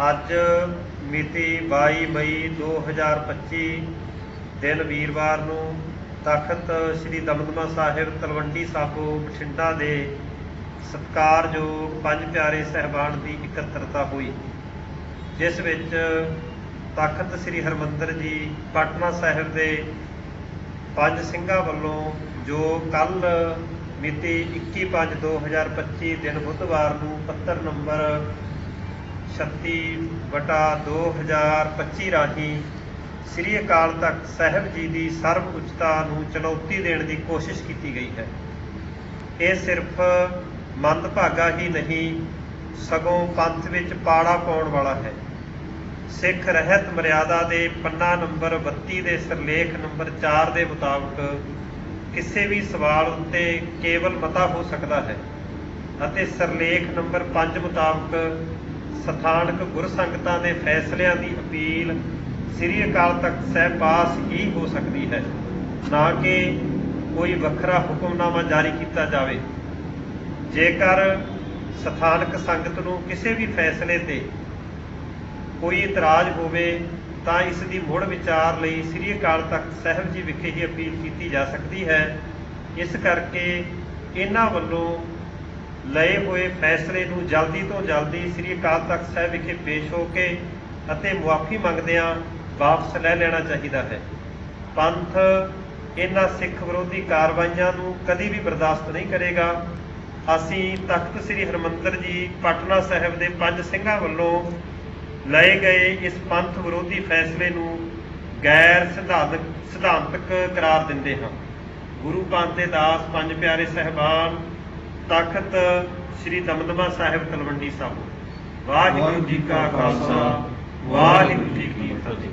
ਅੱਜ ਮਿਤੀ 22 ਮਈ 2025 ਦਿਨ ਵੀਰਵਾਰ ਨੂੰ ਤਖਤ ਸ੍ਰੀ ਦਮਦਮਾ ਸਾਹਿਬ ਤਲਵੰਡੀ ਸਾਬੋ ਬਠਿੰਡਾ ਦੇ ਸਤਿਕਾਰਯੋਗ ਪੰਜ ਪਿਆਰੇ ਸਹਿਬਾਨ ਦੀ ਇਕੱਤਰਤਾ ਹੋਈ, ਜਿਸ ਵਿੱਚ ਤਖਤ ਸ੍ਰੀ ਹਰਮੰਦਰ ਜੀ ਪਟਨਾ ਸਾਹਿਬ ਦੇ ਪੰਜ ਸਿੰਘਾਂ ਵੱਲੋਂ ਜੋ ਕੱਲ ਮਿਤੀ 21/5/2025 ਦਿਨ ਬੁੱਧਵਾਰ ਨੂੰ ਪੱਤਰ ਨੰਬਰ 36 ਵਟਾ 2025 ਰਾਹੀਂ ਸ੍ਰੀ ਅਕਾਲ ਤਖਤ ਸਾਹਿਬ ਜੀ ਦੀ ਸਰਬ ਉੱਚਤਾ ਨੂੰ ਚੁਣੌਤੀ ਦੇਣ ਦੀ ਕੋਸ਼ਿਸ਼ ਕੀਤੀ ਗਈ ਹੈ। ਇਹ ਸਿਰਫ ਮੰਦਭਾਗਾ ਹੀ ਨਹੀਂ, ਸਗੋਂ ਪੰਥ ਵਿੱਚ ਪਾੜਾ ਪਾਉਣ ਵਾਲਾ ਹੈ। ਸਿੱਖ ਰਹਿਤ ਮਰਿਆਦਾ ਦੇ ਪੰਨਾ ਨੰਬਰ 32 ਦੇ ਸਿਰਲੇਖ ਨੰਬਰ 4 ਦੇ ਮੁਤਾਬਕ ਕਿਸੇ ਵੀ ਸਵਾਲ ਉੱਤੇ ਕੇਵਲ ਮਤਾ ਹੋ ਸਕਦਾ ਹੈ ਅਤੇ ਸਿਰਲੇਖ ਨੰਬਰ 5 ਮੁਤਾਬਕ ਸਥਾਨਕ ਗੁਰਸੰਗਤਾਂ ਦੇ ਫੈਸਲਿਆਂ ਦੀ ਅਪੀਲ ਸ੍ਰੀ ਅਕਾਲ ਤਖਤ ਸਾਹਿਬ ਪਾਸ ਹੀ ਹੋ ਸਕਦੀ ਹੈ, ਨਾ ਕਿ ਕੋਈ ਵੱਖਰਾ ਹੁਕਮਨਾਮਾ ਜਾਰੀ ਕੀਤਾ ਜਾਵੇ। ਜੇਕਰ ਸਥਾਨਕ ਸੰਗਤ ਨੂੰ ਕਿਸੇ ਵੀ ਫੈਸਲੇ ਤੇ ਕੋਈ ਇਤਰਾਜ਼ ਹੋਵੇ, ਤਾਂ ਇਸ ਦੀ ਮੁੜ ਵਿਚਾਰ ਲਈ ਸ੍ਰੀ ਅਕਾਲ ਤਖਤ ਸਾਹਿਬ ਜੀ ਵਿਖੇ ਹੀ ਅਪੀਲ ਕੀਤੀ ਜਾ ਸਕਦੀ ਹੈ। ਇਸ ਕਰਕੇ ਇਹਨਾਂ ਵੱਲੋਂ ਲਏ ਹੋਏ ਫੈਸਲੇ ਨੂੰ ਜਲਦੀ ਤੋਂ ਜਲਦੀ ਸ੍ਰੀ ਅਕਾਲ ਤਖਤ ਸਾਹਿਬ ਵਿਖੇ ਪੇਸ਼ ਹੋ ਕੇ ਅਤੇ ਮੁਆਫੀ ਮੰਗਦਿਆਂ ਵਾਪਸ ਲੈ ਲੈਣਾ ਚਾਹੀਦਾ ਹੈ। ਪੰਥ ਇਹਨਾਂ ਸਿੱਖ ਵਿਰੋਧੀ ਕਾਰਵਾਈਆਂ ਨੂੰ ਕਦੀ ਵੀ ਬਰਦਾਸ਼ਤ ਨਹੀਂ ਕਰੇਗਾ। ਅਸੀਂ ਤਖਤ ਸ੍ਰੀ ਹਰਮੰਦਰ ਜੀ, ਪਟਨਾ ਸਾਹਿਬ ਦੇ ਪੰਜ ਸਿੰਘਾਂ ਵੱਲੋਂ ਲਏ ਗਏ ਇਸ ਪੰਥ ਵਿਰੋਧੀ ਫੈਸਲੇ ਨੂੰ ਗੈਰ ਸਿਧਾਂਤਕ ਸਿਧਾਂਤਕ ਕਰਾਰ ਦਿੰਦੇ ਹਾਂ। ਗੁਰੂ ਪੰਥ ਦੇ ਦਾਸ ਪੰਜ ਪਿਆਰੇ ਸਹਿਬਾਨ ਤਖਤ ਸ੍ਰੀ ਦਮਦਮਾ ਸਾਹਿਬ ਤਲਵੰਡੀ ਸਾਹਿਬ। ਵਾਹਿਗੁਰੂ ਜੀ ਕਾ ਖਾਲਸਾ ਵਾਹਿਗੁਰੂ ਜੀ ਕੀ ਫਤਿਹ।